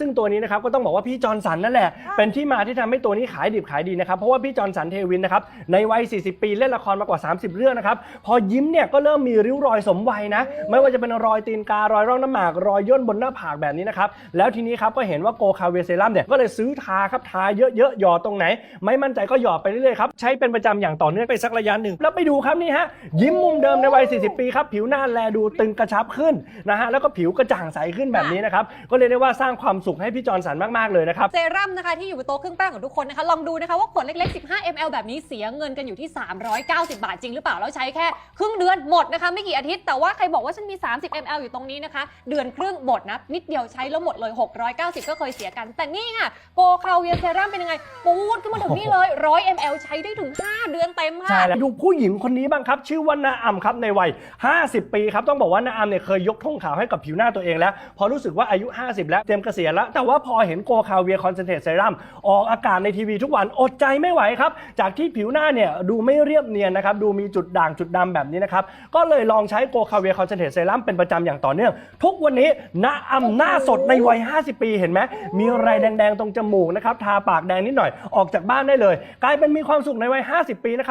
ซึ่งตัวนี้นะครับก็ต้องบอกว่าพี่จอร์นสันนั่นแหละ เป็นที่มาที่ทำให้ตัวนี้ขายดิบขายดีนะครับ เพราะว่าพี่จอร์นสันเทวินนะครับในวัย 40 ปีเล่นละครมากว่า 30 เรื่องนะครับ พอยิ้มเนี่ยก็เริ่มมีริ้วรอยสมวัยนะ ไม่ว่าจะเป็นรอยตีนการอยร่องน้ำหมาก รอยย่นบนหน้าผากแบบนี้นะครับ แล้วทีนี้ครับก็เห็นว่าโกคาเวเซรัมเนี่ยก็เลยซื้อทาครับทาเยอะๆหยอดตรงไหน ไม่มั่นใจก็หยอดไปเรื่อยๆครับใช้เป็นประจำอย่างต่อเนื่องไปสักระยะหนึ่งแล้วไปดูครับนี่ฮะยิ้มมุมเดิมในวัย 40 ปีครับผิวหน้าแลดูตึงกระชับขึ้นนะฮะแล้วก็ผิวกระจ่างใสขึ้นแบบนี้นะครับก็เรียกได้ว่าสร้างความสุขให้พี่จอร์นสันมากๆเลยนะครับ เซรั่มนะคะที่อยู่บนโต๊ะเครื่องแป้งของทุกคนนะคะ ลองดูนะคะว่าขวดเล็กๆ 15 ml แบบนี้เสียเงินกันอยู่ที่ 390 บาทจริงหรือเปล่า แล้วใช้แค่ครึ่งเดือนหมดนะคะ ไม่กี่อาทิตย์ แต่ว่าใครบอกว่าฉันมี 30 ml อยู่ตรงนี้นะคะ เดือนครึ่งหมดนะ นิดเดียวใช้แล้วหมดเลย 690 ก็เคยเสียกัน แต่นี่ค่ะโกคาเวียเซรั่มเป็นยังไงปูดขึ้นมาถึงนี่เลย 100 ml ใช้ได้ถึง 5 เดือนเต็มค่ะ ใช่แล้วดูผู้หญิงคนนี้บ้างครับ ชื่อว่านาอัมครับในวัย 50 ปีครับต้องบอกว่านาอัมเนี่ยเคยยกธงขาวให้กับผิวหน้าตัวเองแล้ว พอรู้สึกว่าอายุ 50 แล้วเตรียมเกษียณแล้ว แต่ว่าพอเห็นโกคาเวียคอนเซนเทรตเซรั่มออกอากาศในทีวีทุกวันอดใจไม่ไหวครับ จากที่ผิวหน้าเนี่ยดูไม่เรียบเนียนนะครับ ดูมีจุดด่างจุดดำแบบนี้นะครับ ก็เลยลองใช้โกคาเวียคอนเซนเทรตเซรั่มเป็นประจำอย่างต่อเนื่อง ทุกวันนี้นาอัมหน้าสดในวัย 50 ปีเห็นไหมมีไรแดงๆ ตรงจมูกนะครับทาปากแดงนิดหน่อยออกจากบ้านได้เลย กลายเป็นมีความสุขในวัย 50 ปีนะครับ